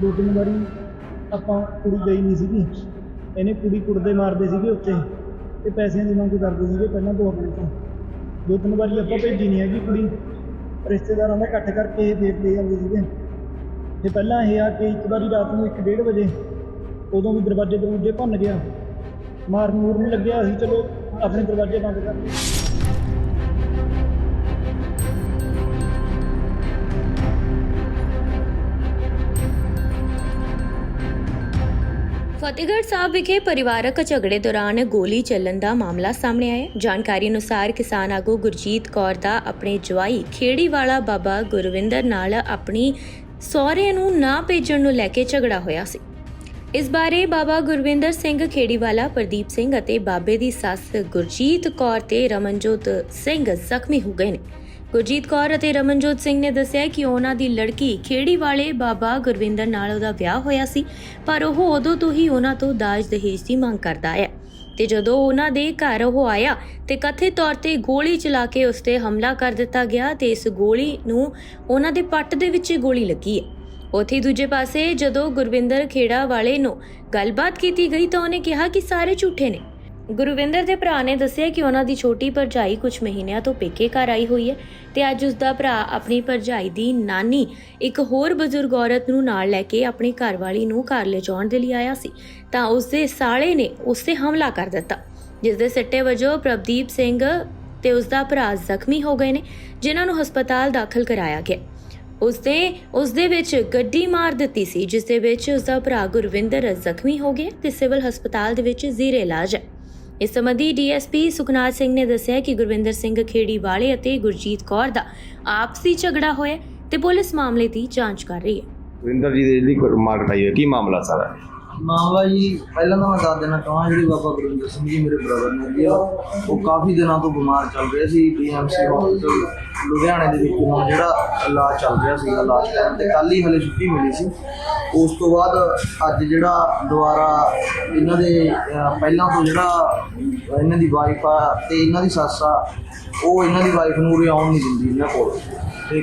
ਦੋ ਤਿੰਨ ਵਾਰੀ ਆਪਾਂ ਕੁੜੀ ਗਈ ਨਹੀਂ ਸੀਗੀ। ਇਹਨੇ ਕੁੜੀ ਕੁੜਦੇ ਮਾਰਦੇ ਸੀਗੇ ਉੱਤੇ ਤੇ ਪੈਸਿਆਂ ਦੀ ਮੰਗ ਕਰਦੇ ਸੀਗੇ ਪਹਿਲਾਂ ਤੋਂ ਆਪਣੇ ਤੋਂ ਦੋ ਤਿੰਨ ਵਾਰੀ ਆਪਾਂ ਭੇਜੀ ਨਹੀਂ ਹੈਗੀ ਕੁੜੀ। ਰਿਸ਼ਤੇਦਾਰਾਂ ਦਾ ਇਕੱਠ ਕਰਕੇ ਇਹ ਫੇਰ ਲੈ ਜਾਂਦੇ ਸੀਗੇ। ਤੇ ਪਹਿਲਾਂ ਇਹ ਆ ਕੇ ਇੱਕ ਵਾਰੀ ਰਾਤ ਨੂੰ 1:30 ਵਜੇ ਉਦੋਂ ਵੀ ਦਰਵਾਜ਼ੇ ਦਰਵਾਜ਼ੇ ਭੰਨ ਗਿਆ। ਮਾਰ ਮੂਰ ਨਹੀਂ ਲੱਗਿਆ, ਅਸੀਂ ਚਲੋ ਆਪਣੇ ਦਰਵਾਜ਼ੇ ਬੰਦ ਕਰ ਲਏ। ਫਤਿਹਗੜ੍ਹ ਸਾਹਿਬ ਵਿਖੇ ਪਰਿਵਾਰਕ ਝਗੜੇ ਦੌਰਾਨ ਗੋਲੀ ਚੱਲਣ ਦਾ ਮਾਮਲਾ ਸਾਹਮਣੇ ਆਇਆ ਹੈ। ਜਾਣਕਾਰੀ ਅਨੁਸਾਰ ਕਿਸਾਨ ਆਗੂ ਗੁਰਜੀਤ ਕੌਰ ਦਾ ਆਪਣੇ ਜਵਾਈ ਖੇੜੀ ਵਾਲਾ ਬਾਬਾ ਗੁਰਵਿੰਦਰ ਨਾਲ ਆਪਣੀ ਸਹੁਰੇ ਨੂੰ ਨਾ ਭੇਜਣ ਨੂੰ ਲੈ ਕੇ ਝਗੜਾ ਹੋਇਆ ਸੀ ਇਸ ਬਾਰੇ ਬਾਬਾ ਗੁਰਵਿੰਦਰ ਸਿੰਘ ਖੇੜੀਵਾਲਾ, ਪ੍ਰਦੀਪ ਸਿੰਘ ਅਤੇ ਬਾਬੇ ਦੀ ਸੱਸ ਗੁਰਜੀਤ ਕੌਰ ਤੇ ਰਮਨਜੋਤ ਸਿੰਘ ਜ਼ਖਮੀ ਹੋ ਗਏ ਨੇ ਗੁਰਜੀਤ ਕੌਰ ਅਤੇ ਰਮਨਜੋਤ ਸਿੰਘ ਨੇ ਦੱਸਿਆ ਕਿ ਉਹਨਾਂ ਦੀ ਲੜਕੀ ਖੇੜੀ ਵਾਲੇ ਬਾਬਾ ਗੁਰਵਿੰਦਰ ਨਾਲ ਉਹਦਾ ਵਿਆਹ ਹੋਇਆ ਸੀ, ਪਰ ਉਹ ਉਦੋਂ ਤੋਂ ਹੀ ਉਹਨਾਂ ਤੋਂ ਦਾਜ ਦਹੇਜ ਦੀ ਮੰਗ ਕਰਦਾ ਹੈ। ਤੇ ਜਦੋਂ ਉਹਨਾਂ ਦੇ ਘਰ ਉਹ ਆਇਆ ਤੇ ਕਥਿਤ ਤੌਰ ਤੇ ਗੋਲੀ ਚਲਾ ਕੇ ਉਸ ਤੇ ਹਮਲਾ ਕਰ ਦਿੱਤਾ ਗਿਆ ਤੇ ਇਸ ਗੋਲੀ ਨੂੰ ਉਹਨਾਂ ਦੇ ਪੱਟ ਦੇ ਵਿੱਚ ਗੋਲੀ ਲੱਗੀ ਹੈ। ਉੱਥੇ ਦੂਜੇ ਪਾਸੇ ਜਦੋਂ ਗੁਰਵਿੰਦਰ ਖੇੜਾ ਵਾਲੇ ਨੂੰ ਗੱਲਬਾਤ ਕੀਤੀ ਗਈ ਤਾਂ ਉਹਨੇ ਕਿਹਾ ਕਿ ਸਾਰੇ ਝੂਠੇ ਨੇ। ਗੁਰਵਿੰਦਰ ਦੇ ਭਰਾ ਨੇ ਦੱਸਿਆ ਕਿ ਉਹਨਾਂ ਦੀ ਛੋਟੀ ਭਰਜਾਈ ਕੁਝ ਮਹੀਨਿਆਂ ਤੋਂ ਪੇਕੇ ਘਰ ਆਈ ਹੋਈ ਹੈ ਤੇ ਅੱਜ ਉਸ ਦਾ ਭਰਾ ਆਪਣੀ ਭਰਜਾਈ ਦੀ ਨਾਨੀ, ਇੱਕ ਹੋਰ ਬਜ਼ੁਰਗ ਔਰਤ ਨੂੰ ਨਾਲ ਲੈ ਕੇ ਆਪਣੀ ਘਰਵਾਲੀ ਨੂੰ ਘਰ ਲਿਜਾਉਣ ਦੇ ਲਈ ਆਇਆ ਸੀ, ਤਾਂ ਉਸ ਦੇ ਸਾਲੇ ਨੇ ਉਸ ਤੇ ਹਮਲਾ ਕਰ ਦਿੱਤਾ। ਜਿਸ ਦੇ ਸਿੱਟੇ ਵਜੋਂ ਪ੍ਰਭਦੀਪ ਸਿੰਘ ਤੇ ਉਸ ਦਾ ਭਰਾ ਜ਼ਖਮੀ ਹੋ ਗਏ ਨੇ, ਜਿਨ੍ਹਾਂ ਨੂੰ ਹਸਪਤਾਲ ਦਾਖਲ ਕਰਾਇਆ ਗਿਆ। ਉਸਨੇ ਉਸ ਦੇ ਵਿੱਚ ਗੱਡੀ ਮਾਰ ਦਿੱਤੀ ਸੀ ਜਿਸ ਦੇ ਵਿੱਚ ਉਸ ਦਾ ਭਰਾ ਗੁਰਵਿੰਦਰ ਜ਼ਖਮੀ ਹੋ ਗਿਆ ਤੇ ਸਿਵਲ ਹਸਪਤਾਲ ਦੇ ਵਿੱਚ ਜ਼ੀਰੇ ਇਲਾਜ ਹੈ। ਇਸ ਸੰਬੰਧੀ ਡੀਐਸਪੀ ਸੁਖਨਾਥ ਸਿੰਘ ਨੇ ਦੱਸਿਆ ਕਿ ਗੁਰਵਿੰਦਰ ਸਿੰਘ ਖੇੜੀ ਵਾਲੇ ਅਤੇ ਗੁਰਜੀਤ ਕੌਰ ਦਾ ਆਪਸੀ ਝਗੜਾ ਹੋਇਆ ਤੇ ਪੁਲਿਸ ਮਾਮਲੇ ਦੀ ਜਾਂਚ ਕਰ ਰਹੀ ਹੈ। ਵਿੰਦਰ ਜੀ ਦੇ ਜਿਹੜੀ ਮਾਰ ਕਟਾਈ ਹੈ ਕੀ ਮਾਮਲਾ ਸਾਰਾ? ਮਾਮਲਾ ਜੀ ਪਹਿਲਾਂ ਤਾਂ ਮੈਂ ਦੱਸ ਦੇਣਾ ਚਾਹਾਂ ਜਿਹੜੀ ਬਾਬਾ ਗੁਰਵਿੰਦਰ ਸਿੰਘ ਜੀ ਮੇਰੇ ਬ੍ਰਦਰ ਨੇ ਜੀ ਉਹ ਕਾਫੀ ਦਿਨਾਂ ਤੋਂ ਬਿਮਾਰ ਚੱਲ ਰਹੇ ਸੀ ਡੀਐਮਸੀ ਹਸਪੀਟਲ ਲੁਧਿਆਣੇ ਦੇ ਵਿੱਚ ਜਿਹੜਾ ਇਲਾਜ ਚੱਲ ਰਿਹਾ ਸੀ ਇਲਾਜ ਕਰਨ ਤੇ ਕੱਲ ਹੀ ਹਲੇ ਛੁੱਟੀ ਮਿਲੀ ਸੀ। ਉਸ ਤੋਂ ਬਾਅਦ ਅੱਜ ਜਿਹੜਾ ਦੁਬਾਰਾ ਇਹਨਾਂ ਦੇ ਅਹ, ਪਹਿਲਾਂ ਤੋਂ ਜਿਹੜਾ ਇਹਨਾਂ ਦੀ ਵਾਈਫ ਆ ਤੇ ਇਹਨਾਂ ਦੀ ਸੱਸ ਆ ਉਹ ਇਹਨਾਂ ਦੀ ਵਾਈਫ ਨੂੰ ਉਰੇ ਆਉਣ ਨਹੀਂ ਦਿੰਦੀ ਇਹਨਾਂ ਕੋਲ। ਤੇ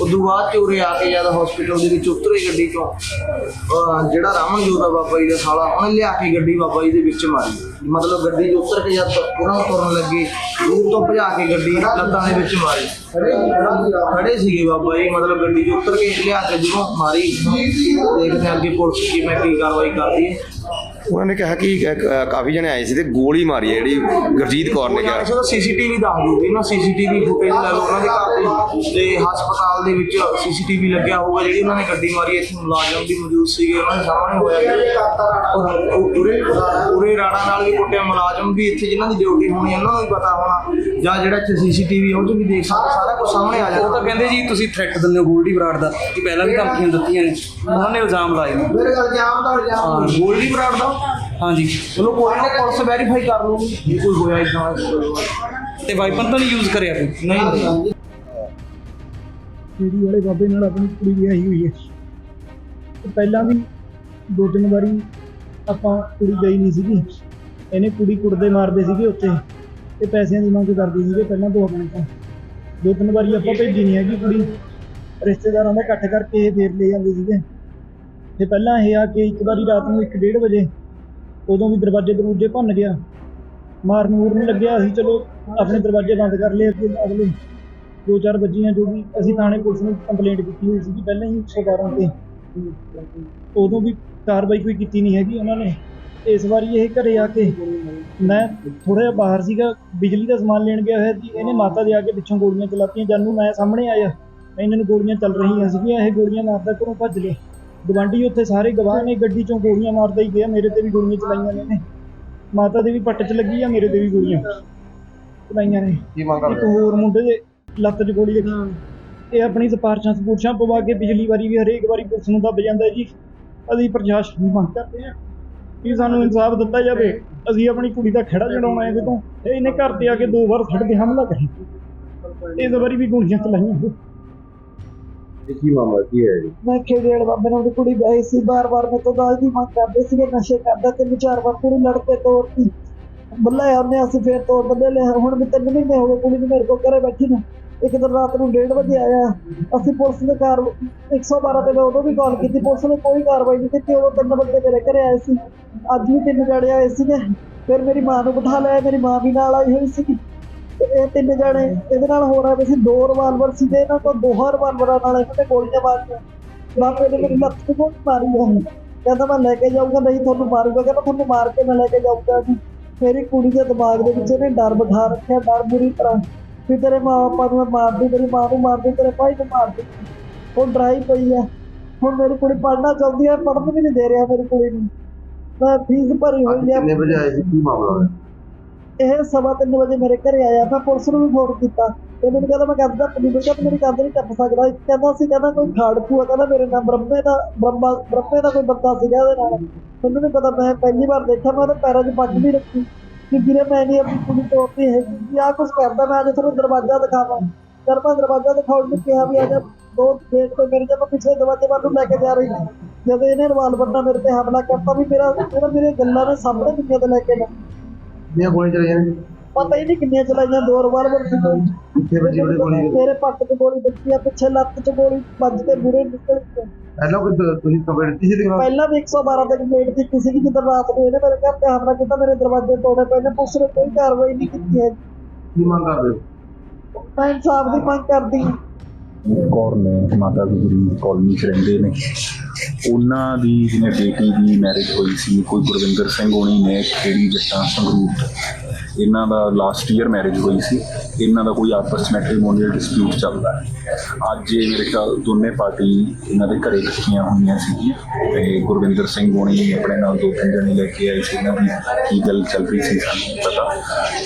ਉਦੋਂ ਬਾਅਦ ਚ ਉਰੇ ਆ ਕੇ ਜਦ ਹਸਪੀਟਲ ਦੇ ਵਿੱਚ ਉਤਰੇ ਗੱਡੀ ਚੋਂ, ਅਹ ਜਿਹੜਾ ਰਾਮਨਜੋਤ ਆ ਬਾਬਾ ਜੀ ਦਾ ਸਾਲਾ, ਉਹਨੇ ਲਿਆ ਕੇ ਗੱਡੀ ਬਾਬਾ ਜੀ ਦੇ ਵਿੱਚ ਮਾਰੀ। ਮਤਲਬ ਗੱਡੀ 'ਚ ਉਤਰ ਕੇ ਜਦ ਉਹਨਾਂ ਤੁਰਨ ਲੱਗੇ, ਦੂਰ ਤੋਂ ਭਜਾ ਕੇ ਗੱਡੀ ਲੱਤਾਂ ਦੇ ਵਿੱਚ ਮਾਰੀ। ਖੜੇ ਸੀਗੇ ਬਾਬਾ ਜੀ, ਮਤਲਬ ਗੱਡੀ 'ਚ ਉਤਰ ਕੇ ਲਿਆ ਕੇ ਜਦੋਂ ਮਾਰੀ। ਦੇਖਦੇ ਹਾਂ ਅੱਗੇ ਪੁਲਿਸ ਕਿਵੇਂ ਕੀ ਕਾਰਵਾਈ ਕਰਦੀ ਹੈ। ਉਹਨਾਂ ਨੇ ਕਿਹਾ ਕਿ ਕਾਫੀ ਜਣੇ ਆਏ ਸੀ ਤੇ ਗੋਲੀ ਮਾਰੀ ਹੈ ਜਿਹੜੀ ਗੁਰਜੀਤ ਕੌਰ ਨੇ ਕਿਹਾ। ਉਹਦਾ ਸੀਸੀਟੀਵੀ ਦੱਸ ਦੂਗੀ ਨਾ ਸੀਸੀਟੀਵੀ ਫੁਟੇਜ ਲੈ ਲਓ ਉਹਨਾਂ ਦੇ ਘਰ ਦੇ ਤੇ ਹਸਪਤਾਲ ਦੇ ਵਿੱਚ ਸੀਸੀਟੀਵੀ ਲੱਗਿਆ ਹੋਊਗਾ ਜਿਹੜੀ ਉਹਨਾਂ ਨੇ ਗੱਡੀ ਮਾਰੀ ਇੱਥੇ ਮੁਲਾਜ਼ਮ ਵੀ ਮੌਜੂਦ ਸੀਗੇ ਉਹਨਾਂ ਦੇ ਸਾਹਮਣੇ ਹੋਇਆ ਉਹ ਉਰੇ ਉਰੇ ਰਾੜਾ ਨਾਲ ਵੀ ਕੁੱਟਿਆ ਮੁਲਾਜ਼ਮ ਵੀ ਇੱਥੇ ਜਿਨ੍ਹਾਂ ਦੀ ਡਿਊਟੀ ਹੋਣੀ ਉਹਨਾਂ ਨੂੰ ਵੀ ਪਤਾ ਹੋਣਾ ਜਾਂ ਜਿਹੜਾ ਇੱਥੇ ਸੀਸੀਟੀਵੀ ਉਹ 'ਚ ਵੀ ਦੇਖ ਸਕਦੇ ਸਾਰਾ ਕੁਝ ਸਾਹਮਣੇ ਆ ਉਹ ਤਾਂ ਜਾਂਦਾ ਕਹਿੰਦੇ ਜੀ ਤੁਸੀਂ ਥ੍ਰੈਟ ਦਿੰਦੇ ਹੋ ਗੋਲਡੀ ਬਰਾੜ ਦਾ ਕਿ ਪਹਿਲਾਂ ਵੀ ਧਮਕੀਆਂ ਦਿੱਤੀਆਂ ਨੇ ਉਹਨਾਂ ਨੇ ਇਲਜ਼ਾਮ ਲਾਏ ਨੇ। ਮੇਰੇ ਗੱਲ ਜਾਮ ਦਾ ਇਲਜ਼ਾਮ ਗੋਲਡੀ ਬਰਾੜ ਦਾ ਹਾਂਜੀ। ਚਲੋ ਕੋਈ ਨਾ ਪੁਲਿਸ ਵੈਰੀਫਾਈ ਕਰ ਲੂਗੀ ਜੇ ਕੋਈ ਹੋਇਆ ਇਦਾਂ ਤੇ ਵਾਈਪਨ ਤਾਂ ਨਹੀਂ ਯੂਜ਼ ਕਰਿਆ ਕੋਈ? ਨਹੀਂ ਜਿਹੜੀ ਵਾਲੇ ਬਾਬੇ ਨਾਲ ਆਪਣੀ ਕੁੜੀ ਵਿਆਹੀ ਹੋਈ ਹੈ? ਤੇ ਪਹਿਲਾਂ ਵੀ ਦੋ ਤਿੰਨ ਵਾਰੀ ਆਪਾਂ ਕੁੜੀ ਗਈ ਨਹੀਂ ਸੀਗੀ। ਇਹਨੇ ਕੁੜੀ ਕੁੜਦੇ ਮਾਰਦੇ ਸੀਗੇ ਉੱਤੇ ਤੇ ਪੈਸਿਆਂ ਦੀ ਮੰਗ ਕਰਦੇ ਸੀਗੇ ਪਹਿਲਾਂ ਤੋਂ ਆਪਣੇ ਤੋਂ। ਦੋ ਤਿੰਨ ਵਾਰੀ ਆਪਾਂ ਭੇਜੀ ਨਹੀਂ ਹੈਗੀ ਕੁੜੀ। ਰਿਸ਼ਤੇਦਾਰਾਂ ਦਾ ਇਕੱਠ ਕਰਕੇ ਇਹ ਫੇਰ ਲੈ ਜਾਂਦੇ ਸੀਗੇ। ਤੇ ਪਹਿਲਾਂ ਇਹ ਆ ਕਿ ਇੱਕ ਵਾਰੀ ਰਾਤ ਨੂੰ 1:30 ਵਜੇ ਉਦੋਂ ਵੀ ਦਰਵਾਜ਼ੇ ਦਰੂਜੇ ਭੰਨ ਗਿਆ। ਮਾਰ ਮਾਰਨ ਮੂਰਨ ਲੱਗਿਆ ਅਸੀਂ ਚਲੋ, ਆਪਣੇ ਦਰਵਾਜ਼ੇ ਬੰਦ ਕਰ ਲਏ ਅੱਗੇ ਅਗਲੇ। ਦੋ ਚਾਰ ਵੱਜੀਆਂ ਜੋ ਵੀ ਅਸੀਂ ਥਾਣੇ ਪੁਲਿਸ ਨੂੰ ਕੰਪਲੇਂਟ ਕੀਤੀ ਹੋਈ ਸੀ ਪਹਿਲਾਂ ਹੀ 112 ਤੇ। ਉਦੋਂ ਵੀ ਕਾਰਵਾਈ ਕੋਈ ਕੀਤੀ ਨਹੀਂ ਹੈਗੀ ਉਹਨਾਂ ਨੇ। ਇਸ ਵਾਰੀ ਇਹ ਘਰੇ ਆ ਕੇ ਮੈਂ ਥੋੜਾ ਜਿਹਾ ਬਾਹਰ ਸੀਗਾ, ਬਿਜਲੀ ਦਾ ਸਮਾਨ ਲੈਣ ਗਿਆ ਹੋਇਆ ਸੀ, ਇਹਨੇ ਮਾਤਾ ਦੇ ਆ ਕੇ ਪਿੱਛੋਂ ਗੋਲੀਆਂ ਚਲਾਤੀਆਂ, ਜਾਨੂੰ ਮੈਂ ਸਾਹਮਣੇ ਆਇਆ। ਇਹਨਾਂ ਨੂੰ ਗੋਲੀਆਂ ਚੱਲ ਰਹੀਆਂ ਸੀਗੀਆਂ, ਇਹ ਗੋਲੀਆਂ ਮਾਰਦਾ ਘਰੋਂ ਭੱਜ ਗਏ ਗਵਾਂਢੀ ਉੱਥੇ ਸਾਰੇ ਗਵਾਹ ਨੇ ਗੱਡੀ ਚੋਂ ਗੋਲੀਆਂ ਮਾਰਦਾ ਹੀ ਗਿਆ ਮੇਰੇ ਤੇ ਵੀ ਗੋਲੀਆਂ ਚਲਾਈਆਂ ਨੇ ਇਹਨੇ ਮਾਤਾ ਦੇ ਵੀ ਪੱਟ 'ਚ ਲੱਗੀ ਆ ਮੇਰੇ ਤੇ ਵੀ ਗੋਲੀਆਂ ਚਲਾਈਆਂ ਨੇ। ਕੀ ਮੰਗ ਇੱਕ ਹੋਰ ਮੁੰਡੇ ਦੇ ਲੱਤ 'ਚ ਗੋਲੀ ਲੱਗੀ। ਇਹ ਆਪਣੀ ਸਿਫਾਰਸ਼ਾਂ ਸਪੂਰਸ਼ਾਂ ਪਵਾ ਕੇ ਪਿਛਲੀ ਵਾਰੀ ਵੀ ਹਰੇਕ ਵਾਰੀ ਪੁਲਿਸ ਨੂੰ ਦੱਬ ਜਾਂਦਾ ਜੀ। ਅਸੀਂ ਪ੍ਰਸ਼ਾਸਨ ਨੂੰ ਮੰਗ ਕਰਦੇ ਹਾਂ ਕਿ ਸਾਨੂੰ ਇਨਸਾਫ ਦਿੱਤਾ ਜਾਵੇ। ਅਸੀਂ ਆਪਣੀ ਕੁੜੀ ਦਾ ਖੜਾ ਛਡਾਉਣਾ ਹੈ ਜਦੋਂ ਇਹ ਇਹਨੇ ਘਰ ਤੇ ਆ ਕੇ ਦੋ ਵਾਰ ਛੱਡ ਕੇ ਹਮਲਾ ਕਰਿਆ। ਇਸ ਵਾਰੀ ਵੀ ਗੋਲੀਆਂ ਚਲਾਈਆਂ ਕੀ ਮਾਮਲਾ, ਕੀ ਹੈ ਜੀ? ਮੈਂ ਖੇੜੇ ਬਾਬੇ ਨਾਲ ਉਹਦੀ ਕੁੜੀ ਗਈ ਸੀ, ਬਾਰ-ਬਾਰ ਮੇਰੇ ਤੋਂ ਦਾਜ ਦੀ ਮੰਗ ਕਰਦੇ ਸੀਗੇ, ਨਸ਼ੇ ਕਰਦਾ ਤਿੰਨ ਚਾਰ ਵਾਰ ਕੁੜੀ ਲੜ ਕੇ ਤੋੜਤੀ ਬੱਲੇ ਉਹਨੇ, ਅਸੀਂ ਫੇਰ ਤੋੜ ਬੱਲੇ ਲਿਆ ਹੁਣ ਵੀ ਤਿੰਨ ਮਹੀਨੇ ਹੋ ਗਏ ਕੁੜੀ ਨੂੰ ਮੇਰੇ ਕੋਲ ਘਰੇ ਬੈਠੀ ਨੂੰ। ਇੱਕ ਦਿਨ ਰਾਤ ਨੂੰ 1:30 ਵਜੇ ਆਇਆ, ਅਸੀਂ ਪੁਲਿਸ ਨੇ ਕਾਰ 112 ਤੇ ਮੈਂ ਉਦੋਂ ਵੀ ਕਾਲ ਕੀਤੀ, ਪੁਲਿਸ ਨੇ ਕੋਈ ਕਾਰਵਾਈ ਨਹੀਂ ਕੀਤੀ ਉਹ ਤਿੰਨ ਬੰਦੇ ਮੇਰੇ ਘਰੇ ਆਏ ਸੀ। ਅੱਜ ਵੀ ਤਿੰਨ ਜਣੇ ਆਏ ਸੀਗੇ, ਫਿਰ ਮੇਰੀ ਮਾਂ ਨੂੰ ਬਿਠਾ ਲਿਆ, ਮੇਰੀ ਮਾਂ ਵੀ ਨਾਲ ਆਈ ਹੋਈ ਸੀਗੀ। ਇਹ ਤਿੰਨ ਜਣੇ, ਇਹਦੇ ਨਾਲ ਹੋ ਰਿਹਾ ਸੀ ਦੋ ਰਿਵਾਲਵਰ ਸੀ ਤੇ ਇਹਨਾਂ ਕੋਲ ਦੋ ਰਿਵਾਲਵਰਾਂ ਨਾਲ ਇਹਨਾਂ ਨੇ ਗੋਲੀਆਂ ਮਾਰੀਆਂ। ਬਾਪੇ ਨੇ ਮੇਰੀ ਲੱਤ ਤੇ ਮਾਰੀ ਹੈ ਕਹਿੰਦਾ ਮੈਂ ਲੈ ਕੇ ਜਾਊਂਗਾ, ਨਹੀਂ ਤੁਹਾਨੂੰ ਮਾਰੂਗਾ। ਕਹਿੰਦਾ ਤੁਹਾਨੂੰ ਮਾਰ ਕੇ ਮੈਂ ਲੈ ਕੇ ਜਾਊਂਗਾ ਜੀ। ਮੇਰੀ ਕੁੜੀ ਦੇ ਦਿਮਾਗ ਦੇ ਵਿੱਚ ਇਹਨੇ ਡਰ ਬਿਠਾ ਰੱਖਿਆ, ਡਰ ਬੁਰੀ ਤਰ੍ਹਾਂ। ਵੀ ਤੇਰੇ ਮਾਂ ਬਾਪਾ ਨੂੰ ਮੈਂ ਮਾਰਦੀ ਤੇਰੀ ਮਾਂ ਨੂੰ ਮਾਰਦੀ, ਤੇਰੇ ਭਾਈ ਨੂੰ ਮਾਰਦੀ। ਉਹ ਡਰਾਈ ਪਈ ਹੈ ਹੁਣ ਮੇਰੀ ਕੁੜੀ ਪੜ੍ਹਨਾ ਚਾਹੁੰਦੀ ਹੈ ਪੜ੍ਹਨ ਵੀ ਨਹੀਂ ਦੇ ਰਿਹਾ ਮੇਰੀ ਕੁੜੀ ਨੂੰ। ਮੈਂ ਫੀਸ ਭਰੀ ਹੋਈ ਹੈ ਕਿੰਨੇ ਵਜੇ ਆਏ ਸੀ? ਕੀ ਮਾਮਲਾ ਹੋਇਆ? ਇਹ ਸਵਾ ਤਿੰਨ ਵਜੇ ਮੇਰੇ ਘਰੇ ਆਇਆ, ਮੈਂ ਪੁਲਿਸ ਨੂੰ ਵੀ ਫੋਨ ਕੀਤਾ ਤੇ ਮੈਨੂੰ ਕਹਿੰਦਾ, ਮੈਂ ਕੰਧ ਦਾ ਪਨੀ ਬਚਾ ਮੇਰੀ ਕੰਧ ਨਹੀਂ ਟੱਪ ਸਕਦਾ। ਕਹਿੰਦਾ ਸੀ, ਕਹਿੰਦਾ ਕੋਈ ਖਾੜਕੂ ਆ, ਕਹਿੰਦਾ ਮੇਰੇ ਨਾਲ ਬ੍ਰਹਮੇ ਦਾ, ਬ੍ਰਹਮਾ, ਬ੍ਰਹਮੇ ਦਾ ਕੋਈ ਬੰਦਾ ਸੀਗਾ ਇਹਦੇ ਨਾਲ। ਮੈਨੂੰ ਨਹੀਂ ਪਤਾ, ਮੈਂ ਪਹਿਲੀ ਵਾਰ ਦੇਖਿਆ, ਮੈਂ ਉਹਦੇ ਪੈਰਾਂ 'ਚ ਪੱਗ ਵੀ ਰੱਖੀ। ਕਿ ਵੀਰੇ, ਮੈਂ ਨਹੀਂ ਆਪਣੀ ਕੁੜੀ ਤੋੜਦੀ ਹੈ ਕਿ ਆਹ ਕੁਝ ਕਰਦਾ, ਮੈਂ ਅੱਜ ਤੁਹਾਨੂੰ ਦਰਵਾਜ਼ਾ ਦਿਖਾਵਾਂ। ਜਦ ਮੈਂ ਦਰਵਾਜ਼ਾ ਦਿਖਾਉਣ ਨੂੰ ਕਿਹਾ ਵੀ ਆ ਦੋ ਗੇਟ ਤੋਂ ਮੇਰੇ ਜਦੋਂ ਪਿਛਲੇ ਦਰਵਾਜ਼ੇ ਵੱਲ ਲੈ ਕੇ ਜਾ ਰਹੀ ਸੀ। ਜਦੋਂ ਇਹਨੇ ਰਿਵਾਲਵਰ ਨਾਲ ਮੇਰੇ ਤੇ ਹਮਲਾ ਕਰਤਾ ਵੀ ਮੇਰਾ ਮੇਰਾ ਮੇਰੇ ਗੱਲਾਂ ਦੇ ਸਾਹਮਣੇ ਦੁਨੀਆ ਤੇ ਲੈ ਕੇ ਨਾ ਕਿੰਨੀਆਂ ਗੋਲੀਆਂ ਚਲਾਈਆਂ ਨੇ? ਪਤਾ ਹੀ ਨਹੀਂ ਕਿੰਨੀਆਂ ਚਲਾਈਆਂ ਦੋ ਰਿਵਾਲਵਰ ਸੀ। ਕਿੱਥੇ ਵੱਜੀ ਉਹਦੇ ਗੋਲੀ ਮੇਰੇ ਪੱਟ ਤੇ ਗੋਲੀ ਵੱਜੀ ਆ ਪਿੱਛੇ ਲੱਤ 'ਚ ਗੋਲੀ ਵੱਜ ਕੇ ਬੁਰੇ ਨਿਕਲ ਗਏ। ਪਹਿਲਾਂ ਦ- ਤੁਸੀਂ ਕੰਪਲੇਂਟ ਦਿੱਤੀ ਸੀ ਦਿਖਾ ਪਹਿਲਾਂ ਵੀ 112 ਤੇ ਕੰਪਲੇਂਟ ਕੀਤੀ ਸੀ ਕਿ ਜਦੋਂ ਰਾਤ ਨੂੰ ਇਹਨੇ ਮੇਰੇ ਘਰ ਤੇ ਹਮਲਾ ਕੀਤਾ ਮੇਰੇ ਦਰਵਾਜ਼ੇ ਤੋੜੇ ਪਏ ਨੇ ਪੁਲਿਸ ਨੇ ਕੋਈ ਕਾਰਵਾਈ ਨਹੀਂ ਕੀਤੀ ਹੈ ਕੀ ਮੰਗ ਕਰਦੇ ਹੋ? ਮੈਂ ਇਨਸਾਫ ਦੀ ਮੰਗ ਕਰਦੀ ਹਾਂ। ਕੌਰ ਨੇ ਮਾਤਾ ਗੁਜਰੀ ਕਾਲਨੀ 'ਚ ਰਹਿੰਦੇ ਨੇ। ਉਹਨਾਂ ਦੀ ਜਿਵੇਂ ਬੇਟੀ ਦੀ ਮੈਰਿਜ ਹੋਈ ਸੀ, ਕੋਈ ਗੁਰਵਿੰਦਰ ਸਿੰਘ ਹੋਣੀ ਨੇ ਖੇੜੀ ਜੱਟਾਂ ਸੰਗਰੂਰ ਇਹਨਾਂ ਦਾ ਲਾਸਟ ਈਅਰ ਮੈਰਿਜ ਹੋਈ ਸੀ। ਇਹਨਾਂ ਦਾ ਕੋਈ ਆਪਸ ਮੈਟਰੀਮੋਨੀਅਲ ਡਿਸਪਿਊਟ ਚੱਲਦਾ ਹੈ ਅੱਜ ਇਹ ਮੇਰੇ ਖਿਆਲ ਦੋਨੇ ਪਾਰਟੀ ਇਹਨਾਂ ਦੇ ਘਰੇ ਇਕੱਠੀਆਂ ਹੋਈਆਂ ਸੀਗੀਆਂ ਤੇ ਗੁਰਵਿੰਦਰ ਸਿੰਘ ਹੋਣੀ ਆਪਣੇ ਨਾਲ ਦੋ ਤਿੰਨ ਜਣੇ ਲੈ ਕੇ ਆਏ ਸੀ। ਇਹਨਾਂ ਦੀ ਕੀ ਗੱਲ ਚੱਲ ਰਹੀ ਸੀ ਸਾਨੂੰ ਪਤਾ।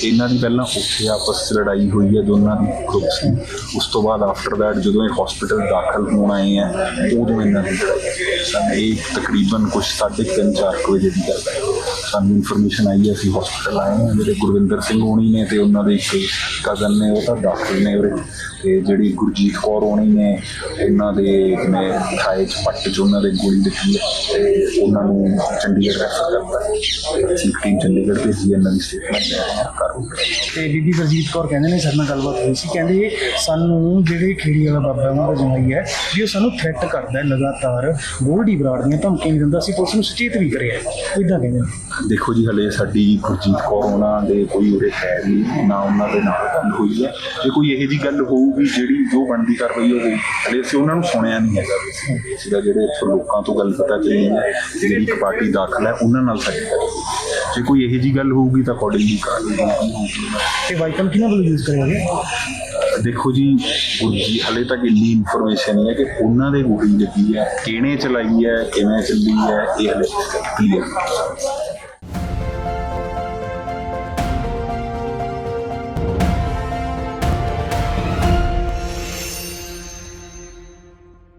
ਇਹਨਾਂ ਦੀ ਪਹਿਲਾਂ ਉੱਥੇ ਆਪਸ 'ਚ ਲੜਾਈ ਹੋਈ ਹੈ, ਦੋਨਾਂ ਦੀ ਗਰੁੱਪ ਸੀ। ਉਸ ਤੋਂ ਬਾਅਦ ਆਫਟਰ ਦੈਟ ਜਦੋਂ ਇਹ ਹਸਪੀਟਲ ਦਾਖਲ ਹੋਣ ਆਏ ਆ ਉਦੋਂ ਇਹਨਾਂ ਦੀ ਲੜਾਈ। ਇਹ ਤਕਰੀਬਨ ਕੁਝ 3:30 4 ਵਜੇ ਦੀ ਗੱਲ ਹੈ। ਸਾਨੂੰ ਇਨਫੋਰਮੇਸ਼ਨ ਆਈ ਹੈ ਅਸੀਂ ਹਸਪੀਟਲ ਆਏ ਹਾਂ। ਜਿਹੜੇ ਗੁਰਵਿੰਦਰ ਸਿੰਘ ਹੋਣੀ ਨੇ ਤੇ ਉਹਨਾਂ ਦੇ ਇੱਕ ਕਜ਼ਨ ਨੇ ਉਹ ਤਾਂ ਡਾਕਟਰ ਨੇ ਉਰੇ। ਤੇ ਜਿਹੜੀ ਗੁਰਜੀਤ ਕੌਰ ਹੋਣੀ ਨੇ ਉਹਨਾਂ ਦੇ ਜਿਵੇਂ ਥਾਏ 'ਚ ਪੱਟ 'ਚ ਉਹਨਾਂ ਦੇ ਗੋਲੀ ਲੱਗੀ ਤੇ ਉਹਨਾਂ ਨੂੰ ਚੰਡੀਗੜ੍ਹ ਰੈਫਰ ਕਰਤਾ ਅਸੀਂ ਟੀਮ ਚੰਡੀਗੜ੍ਹ ਭੇਜੀ ਹੈ, ਇਹਨਾਂ ਦੀ ਸਟੇਟਮੈਂਟ ਲੈ ਰਹੇ ਹਾਂ। ਕਰ ਤੇ ਬੀਬੀ ਗੁਰਜੀਤ ਕੌਰ ਕਹਿੰਦੇ ਨੇ ਸਾਡੇ ਨਾਲ ਗੱਲਬਾਤ ਹੋਈ ਸੀ। ਕਹਿੰਦੇ ਸਾਨੂੰ ਜਿਹੜੇ ਖੇੜੀ ਵਾਲਾ ਬਾਬਾ ਉਹਨਾਂ ਦਾ ਜਮਾਈ ਹੈ ਵੀ ਉਹ ਸਾਨੂੰ ਥ੍ਰੈਟ ਕਰਦਾ ਹੈ ਲਗਾਤਾਰ ਗੋਲਡੀ ਬਰਾੜ ਦੀਆਂ ਧਮਕੀਆਂ ਵੀ ਦਿੰਦਾ। ਸੀ ਪੁਲਿਸ ਨੂੰ ਸੁਚੇਤ ਵੀ ਕਰਿਆ ਇਦਾਂ ਕਹਿੰਦੇ ਦੇਖੋ ਜੀ, ਹਲੇ ਸਾਡੀ ਗੁਰਜੀਤ ਕੌਰ, ਉਹਨਾਂ ਦੇ ਕੋਈ ਉਰੇ ਹੈ ਨਹੀਂ, ਨਾ ਉਹਨਾਂ ਦੇ ਨਾਲ ਗੱਲ ਹੋਈ ਹੈ। ਜੇ ਕੋਈ ਇਹੋ ਜੀ ਗੱਲ ਹੋਊਗੀ, ਜਿਹੜੀ ਜੋ ਬਣਦੀ ਕਾਰਵਾਈ ਹੋਵੇ ਹਲੇ ਅਸੀਂ ਉਹਨਾਂ ਨੂੰ ਸੁਣਿਆ ਨਹੀਂ ਹੈਗਾ। ਸੀਗਾ ਜਿਹੜੇ ਇੱਥੋਂ ਲੋਕਾਂ ਤੋਂ ਗੱਲ ਪਤਾ ਚੱਲੀ ਹੈ, ਜਿਹੜੀ ਇੱਕ ਪਾਰਟੀ ਦਾਖਲ ਹੈ, ਉਹਨਾਂ ਨਾਲ ਸਾਡੀ ਗੱਲ ਜੇ ਕੋਈ ਇਹੋ ਜੀ ਗੱਲ ਹੋਊਗੀ ਤਾਂ ਅਕੋਰਡਿੰਗਲੀ ਕਾਰਵਾਈ ਹੋਊਗੀ ਤੇ ਵਾਈਕਲ ਕਿਹਨਾਂ ਵੱਲੋਂ ਯੂਜ਼ ਕਰਿਆ ਗਿਆ? ਦੇਖੋ ਜੀ ਗੁਰਜੀ ਹਲੇ ਤੱਕ ਇੰਨੀ ਇਨਫੋਰਮੇਸ਼ਨ ਨਹੀਂ ਹੈ ਕਿ ਉਹਨਾਂ ਦੇ ਗੋਲੀ ਲੱਗੀ ਹੈ ਕਿਹਨੇ ਚਲਾਈ ਹੈ ਕਿਵੇਂ ਚੱਲੀ ਹੈ ਇਹ ਹਲੇ ਕਲੀਅਰ